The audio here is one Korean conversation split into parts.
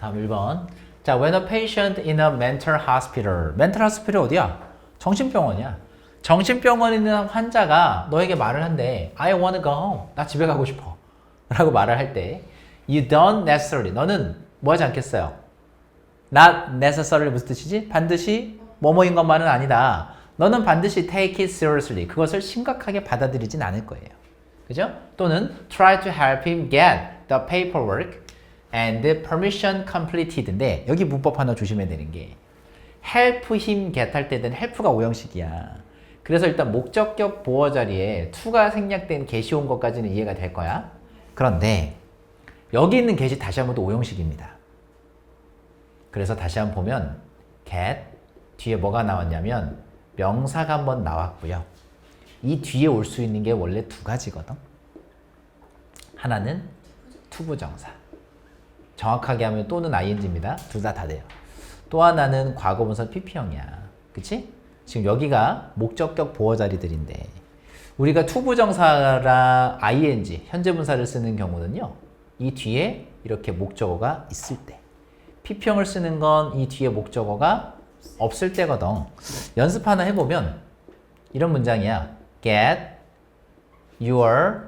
다음 1번. 자, when a patient in a mental hospital. mental hospital 어디야? 정신병원이야. 정신병원에 있는 환자가 너에게 말을 한대. I want to go home. 나 집에 가고 싶어. 라고 말을 할 때, you don't necessarily. 너는 뭐 하지 않겠어요? not necessarily 무슨 뜻이지? 반드시 뭐뭐인 것만은 아니다. 너는 반드시 take it seriously. 그것을 심각하게 받아들이진 않을 거예요. 그죠? 또는 try to help him get the paperwork and permission completed인데 여기 문법 하나 조심해야 되는 게 help him get 할 때는 help가 오형식이야. 그래서 일단 목적격 보어 자리에 to가 생략된 get이 온 것까지는 이해가 될 거야. 그런데 여기 있는 get이 다시 한번 더 오형식입니다. 그래서 다시 한번 보면 get 뒤에 뭐가 나왔냐면 명사가 한번 나왔고요. 이 뒤에 올 수 있는 게 원래 두 가지거든. 하나는 투부정사. 정확하게 하면 또는 ing입니다. 둘 다 다 돼요. 또 하나는 과거분사 PP형이야. 그치? 지금 여기가 목적격 보어 자리들인데 우리가 투부정사라 ing 현재 분사를 쓰는 경우는요. 이 뒤에 이렇게 목적어가 있을 때 PP형을 쓰는 건 이 뒤에 목적어가 없을 때거든. 연습 하나 해보면 이런 문장이야. Get your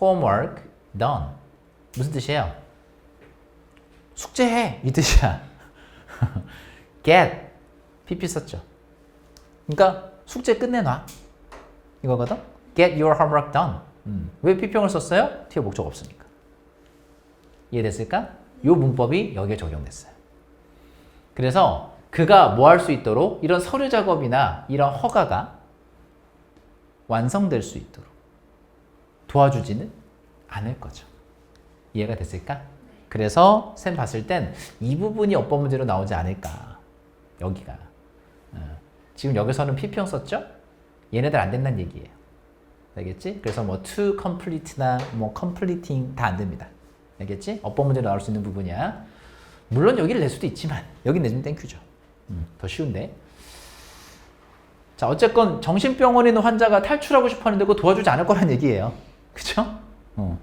homework done. 무슨 뜻이에요? 숙제해 이 뜻이야. Get PP 썼죠. 그러니까 숙제 끝내놔 이거거든. Get your homework done. 음. 왜 PP형을 썼어요? 뒤에 목적 없으니까. 이해됐을까? 이 문법이 여기에 적용됐어요. 그래서 그가 뭐 할 수 있도록 이런 서류 작업이나 이런 허가가 완성될 수 있도록 도와주지는 않을 거죠. 이해가 됐을까? 그래서 쌤 봤을 땐 이 부분이 어법 문제로 나오지 않을까. 여기가. 어. 지금 여기서는 PP형 썼죠? 얘네들 안 된다는 얘기예요. 알겠지? 그래서 뭐 to complete나 뭐 completing 다 안 됩니다. 알겠지? 어법 문제로 나올 수 있는 부분이야. 물론 여기를 낼 수도 있지만 여기 내주면 땡큐죠. 음, 더 쉬운데. 자, 어쨌건 정신병원에 있는 환자가 탈출하고 싶어 하는데 그거 도와주지 않을 거란 얘기예요. 그쵸? 어.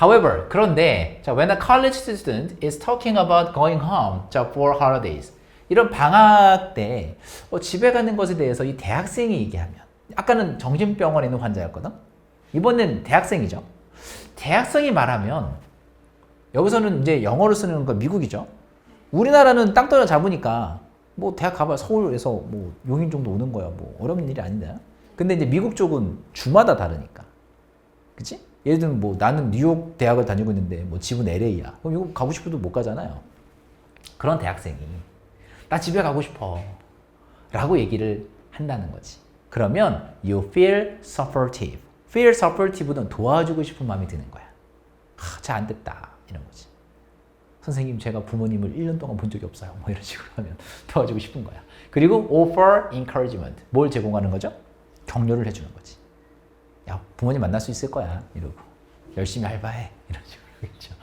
However, 그런데 자, when a college student is talking about going home 자, for holidays 이런 방학 때 어, 집에 가는 것에 대해서 이 대학생이 얘기하면 아까는 정신병원에 있는 환자였거든? 이번엔 대학생이죠. 대학생이 말하면 여기서는 이제 영어를 쓰는 거 미국이죠. 우리나라는 땅 떨어 잡으니까 뭐 대학 가봐 서울에서 뭐 용인 정도 오는 거야. 뭐 어려운 일이 아닌데. 근데 이제 미국 쪽은 주마다 다르니까. 그치? 예를 들면 뭐 나는 뉴욕 대학을 다니고 있는데 뭐 집은 LA야. 그럼 미국 가고 싶어도 못 가잖아요. 그런 대학생이 나 집에 가고 싶어. 라고 얘기를 한다는 거지. 그러면 you feel supportive. feel supportive는 도와주고 싶은 마음이 드는 거야. 아, 잘안 됐다. 이런 거지. 선생님, 제가 부모님을 1년 동안 본 적이 없어요. 뭐 이런 식으로 하면 도와주고 싶은 거야. 그리고 offer encouragement. 뭘 제공하는 거죠? 격려를 해주는 거지. 야, 부모님 만날 수 있을 거야. 이러고. 열심히 알바해. 이런 식으로 하겠죠.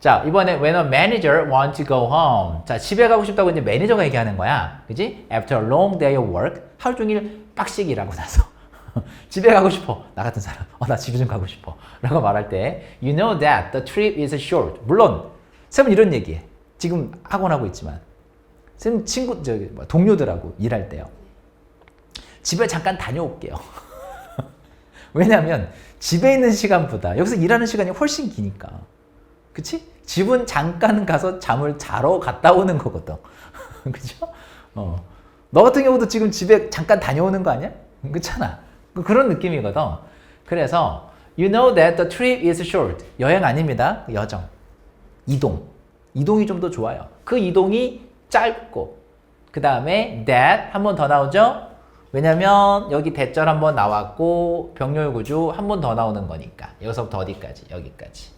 자, 이번에 when a manager want to go home. 자, 집에 가고 싶다고 이제 매니저가 얘기하는 거야. 그지? After a long day of work. 하루 종일 빡시게 일하고 나서. 집에 가고 싶어. 나 같은 사람. 어, 나 집에 좀 가고 싶어. 라고 말할 때, you know that the trip is short. 물론, 쌤은 이런 얘기해. 지금 학원 하고 있지만, 쌤 친구, 저기, 뭐 동료들하고 일할 때요. 집에 잠깐 다녀올게요. 왜냐면, 집에 있는 시간보다 여기서 일하는 시간이 훨씬 기니까. 그치? 집은 잠깐 가서 잠을 자러 갔다 오는 거거든. 그죠? 어. 너 같은 경우도 지금 집에 잠깐 다녀오는 거 아니야? 그렇잖아. 그런 느낌이거든. 그래서 you know that the trip is short. 여행 아닙니다. 여정. 이동. 이동이 좀 더 좋아요. 그 이동이 짧고 그 다음에 that 한 번 더 나오죠. 왜냐면 여기 대절 한번 나왔고 병렬 구조 한 번 더 나오는 거니까 여기서부터 어디까지 여기까지.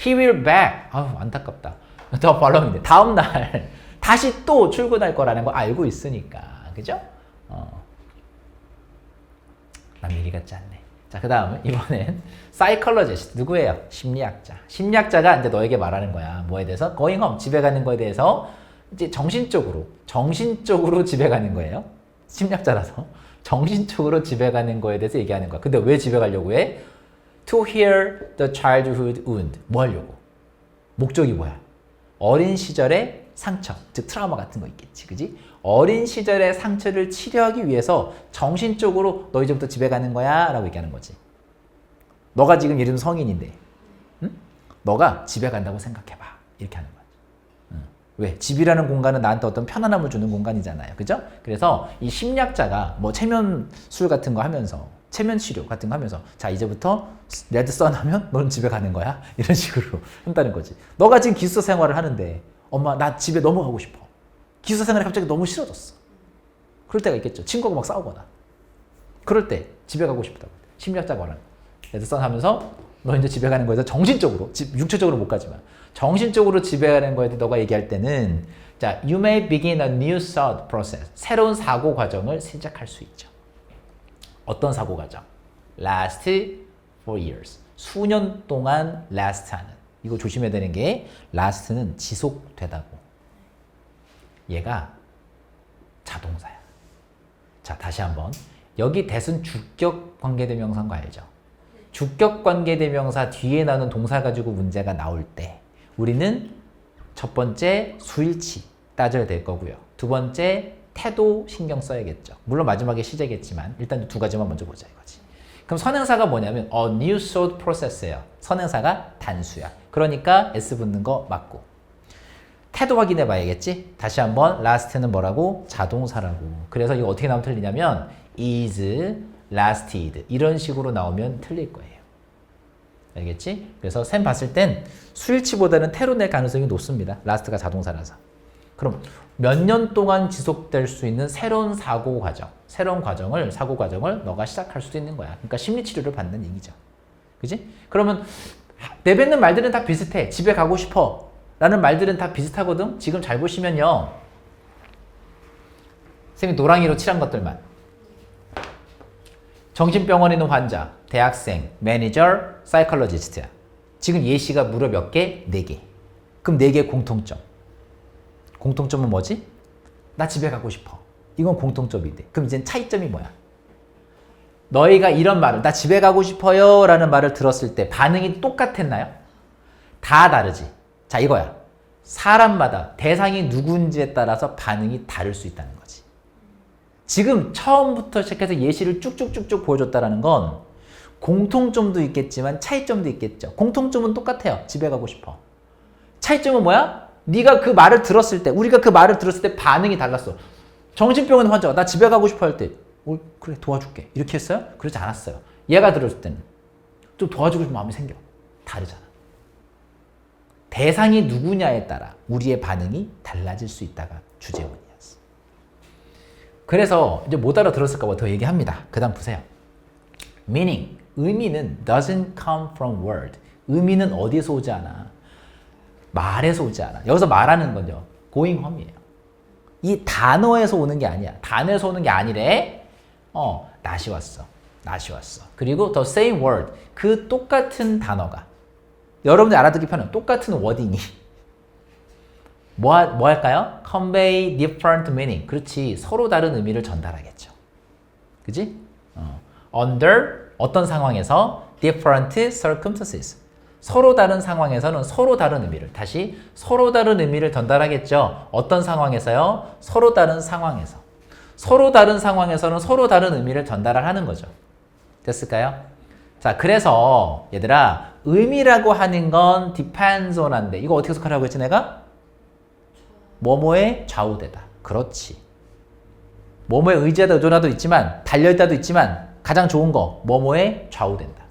He will back. 아우 안타깝다. 더 following인데 다음 날 다시 또 출근할 거라는 거 알고 있으니까 그죠? 어. 남 얘기 같지 않네. 자, 그 다음 이번엔 사이컬러지스트 누구예요? 심리학자. 심리학자가 이제 너에게 말하는 거야. 뭐에 대해서? going home 집에 가는 거에 대해서 이제 정신적으로 정신적으로 집에 가는 거예요. 심리학자라서 정신적으로 집에 가는 거에 대해서 얘기하는 거야. 근데 왜 집에 가려고 해? To heal the childhood wound. 뭐 하려고? 목적이 뭐야? 어린 시절의 상처, 즉 트라우마 같은 거 있겠지, 그지? 어린 시절의 상처를 치료하기 위해서 정신적으로 너 이제부터 집에 가는 거야 라고 얘기하는 거지. 너가 지금 예를 들면 성인인데, 응? 너가 집에 간다고 생각해봐 이렇게 하는 거야. 응. 왜? 집이라는 공간은 나한테 어떤 편안함을 주는 공간이잖아요, 그죠? 그래서 이 심리학자가 뭐 체면술 같은 거 하면서 체면 치료 같은 거 하면서 자 이제부터 레드선 하면 너는 집에 가는 거야 이런 식으로 한다는 거지. 너가 지금 기숙사 생활을 하는데 엄마 나 집에 너무 가고 싶어. 기숙사 생활이 갑자기 너무 싫어졌어. 그럴 때가 있겠죠. 친구하고 막 싸우거나. 그럴 때 집에 가고 싶다고. 심리학자가 말하는. 레드선 하면서 너 이제 집에 가는 거에서 정신적으로 집, 육체적으로 못 가지만 정신적으로 집에 가는 거에 대해 너가 얘기할 때는 자 you may begin a new thought process 새로운 사고 과정을 시작할 수 있죠. 어떤 사고 과정? last for years. 수년 동안 last 하는. 이거 조심해야 되는 게 last는 지속되다고. 얘가 자동사야. 자, 다시 한번. 여기 대은 주격 관계대명사인 거 알죠? 주격 관계대명사 뒤에 나오는 동사 가지고 문제가 나올 때 우리는 첫 번째 수일치 따져야 될 거고요. 두 번째 태도 신경 써야겠죠. 물론 마지막에 시제겠지만 일단 두 가지만 먼저 보자 이거지. 그럼 선행사가 뭐냐면 a new thought process예요. 선행사가 단수야. 그러니까 s 붙는 거 맞고. 태도 확인해 봐야겠지? 다시 한번 last는 뭐라고? 자동사라고. 그래서 이거 어떻게 나오면 틀리냐면 is lasted 이런 식으로 나오면 틀릴 거예요. 알겠지? 그래서 샘 봤을 땐 수일치보다는 태로 낼 가능성이 높습니다. last가 자동사라서. 그럼 몇 년 동안 지속될 수 있는 새로운 사고 과정, 새로운 과정을 사고 과정을 너가 시작할 수도 있는 거야. 그러니까 심리 치료를 받는 얘기죠. 그지? 그러면 내뱉는 말들은 다 비슷해. 집에 가고 싶어. 라는 말들은 다 비슷하거든. 지금 잘 보시면요. 선생님 노랑이로 칠한 것들만. 정신병원에 있는 환자, 대학생, 매니저, 사이클로지스트야. 지금 예시가 무려 몇 개? 네 개. 그럼 네 개 공통점. 공통점은 뭐지? 나 집에 가고 싶어. 이건 공통점인데. 그럼 이제 차이점이 뭐야? 너희가 이런 말을 나 집에 가고 싶어요 라는 말을 들었을 때 반응이 똑같았나요? 다 다르지. 자 이거야. 사람마다 대상이 누군지에 따라서 반응이 다를 수 있다는 거지. 지금 처음부터 시작해서 예시를 쭉쭉쭉쭉 보여줬다는 건 공통점도 있겠지만 차이점도 있겠죠. 공통점은 똑같아요. 집에 가고 싶어. 차이점은 뭐야? 네가 그 말을 들었을 때, 우리가 그 말을 들었을 때 반응이 달랐어. 정신병원 환자가 나 집에 가고 싶어 할 때, 어, 그래 도와줄게. 이렇게 했어요? 그러지 않았어요. 얘가 들었을 때는 좀 도와주고 싶은 마음이 생겨. 다르잖아. 대상이 누구냐에 따라 우리의 반응이 달라질 수 있다가 주제문이었어. 그래서 이제 못 알아들었을까 봐 더 얘기합니다. 그 다음 보세요. meaning, 의미는 doesn't come from word. 의미는 어디서 오지 않아? 말에서 오지 않아. 여기서 말하는 건요. going home이에요. 이 단어에서 오는 게 아니야. 단어에서 오는 게 아니래. 어, 낫이 왔어. 낫이 왔어. 그리고 the same word. 그 똑같은 단어가. 여러분들 알아듣기 편한 똑같은 워딩이. 뭐, 뭐 할까요? convey different meaning. 그렇지. 서로 다른 의미를 전달하겠죠. 그지? 어. under 어떤 상황에서 different circumstances. 서로 다른 상황에서는 서로 다른 의미를 다시 서로 다른 의미를 전달하겠죠. 어떤 상황에서요? 서로 다른 상황에서. 서로 다른 상황에서는 서로 다른 의미를 전달을 하는 거죠. 됐을까요? 자, 그래서 얘들아 의미라고 하는 건 depends on한데 이거 어떻게 해석하라고 했지 내가? 뭐뭐에 좌우되다. 그렇지. 뭐뭐에 의지하다 의존하도 있지만 달려있다도 있지만 가장 좋은 거 뭐뭐에 좌우된다.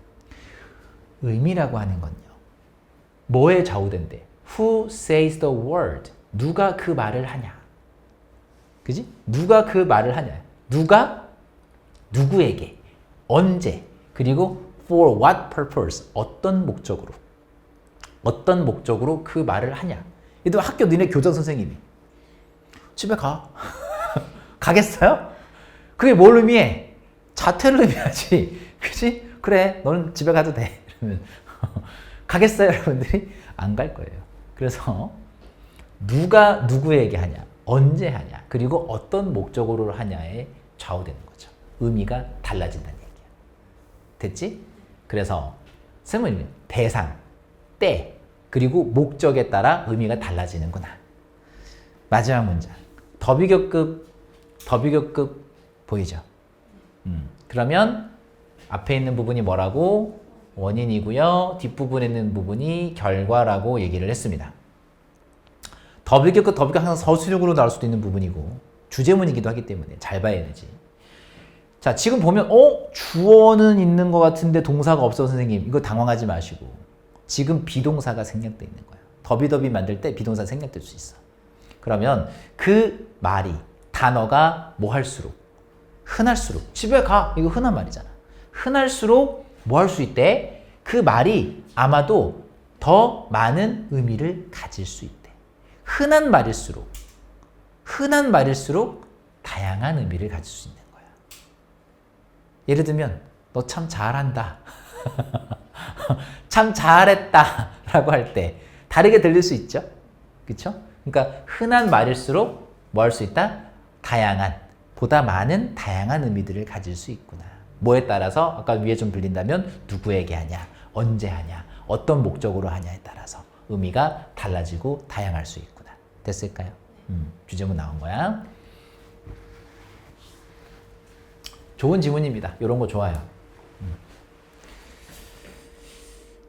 의미라고 하는 건요. 뭐에 좌우된대? Who says the word? 누가 그 말을 하냐? 그지? 누가 그 말을 하냐? 누가 누구에게 언제 그리고 for what purpose 어떤 목적으로 어떤 목적으로 그 말을 하냐? 얘도 학교 너네 교장 선생님이 집에 가 가겠어요? 그게 뭘 의미해? 자퇴를 의미하지, 그지? 그래, 너는 집에 가도 돼. 이러면 가겠어요, 여러분들이? 안 갈 거예요. 그래서 누가 누구에게 하냐, 언제 하냐, 그리고 어떤 목적으로 하냐에 좌우되는 거죠. 의미가 달라진다는 얘기야. 됐지? 그래서 선생님 대상, 때, 그리고 목적에 따라 의미가 달라지는구나. 마지막 문장. 더 비교급, 더 비교급 보이죠? 음, 그러면 앞에 있는 부분이 뭐라고? 원인이고요. 뒷부분에 있는 부분이 결과라고 얘기를 했습니다. 더 비교급, 더 비교급 항상 서술형으로 나올 수도 있는 부분이고 주제문이기도 하기 때문에 잘 봐야 되지. 자, 지금 보면 어? 주어는 있는 것 같은데 동사가 없어 선생님. 이거 당황하지 마시고. 지금 비동사가 생략돼 있는 거야. 더비더비 만들 때 비동사 생략될 수 있어. 그러면 그 말이 단어가 뭐 할수록 흔할수록 집에 가 이거 흔한 말이잖아. 흔할수록 뭐 할 수 있대? 그 말이 아마도 더 많은 의미를 가질 수 있대. 흔한 말일수록 흔한 말일수록 다양한 의미를 가질 수 있는 거야. 예를 들면 너 참 잘한다. 참 잘했다. 라고 할 때 다르게 들릴 수 있죠? 그쵸? 그러니까 흔한 말일수록 뭐 할 수 있다? 다양한, 보다 많은 다양한 의미들을 가질 수 있구나. 뭐에 따라서 아까 위에 좀 빌린다면 누구에게 하냐, 언제 하냐, 어떤 목적으로 하냐에 따라서 의미가 달라지고 다양할 수 있구나. 됐을까요? 음, 주제문 나온 거야. 좋은 지문입니다. 이런 거 좋아요. 음.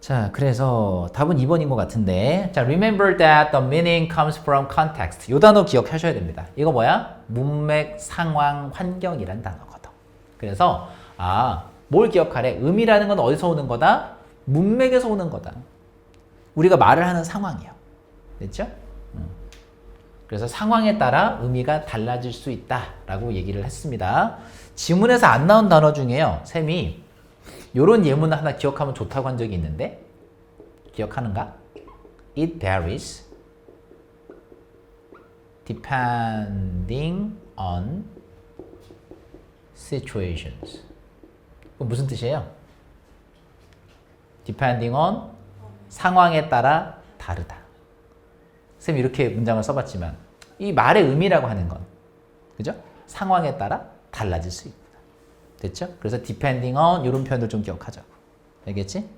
자, 그래서 답은 2번인 것 같은데. 자, remember that the meaning comes from context. 이 단어 기억하셔야 됩니다. 이거 뭐야? 문맥, 상황, 환경이란 단어거든. 그래서, 아, 뭘 기억하래? 의미라는 건 어디서 오는 거다? 문맥에서 오는 거다. 우리가 말을 하는 상황이요. 됐죠? 음. 그래서 상황에 따라 의미가 달라질 수 있다라고 얘기를 했습니다. 지문에서 안 나온 단어 중에요. 쌤이 요런 예문 하나 기억하면 좋다고 한 적이 있는데 기억하는가? It varies depending on situations. 무슨 뜻이에요? depending on 상황에 따라 다르다. 쌤 이렇게 문장을 써봤지만 이 말의 의미라고 하는 건 그죠? 상황에 따라 달라질 수 있다. 됐죠? 그래서 depending on 이런 표현을 좀 기억하자고. 알겠지?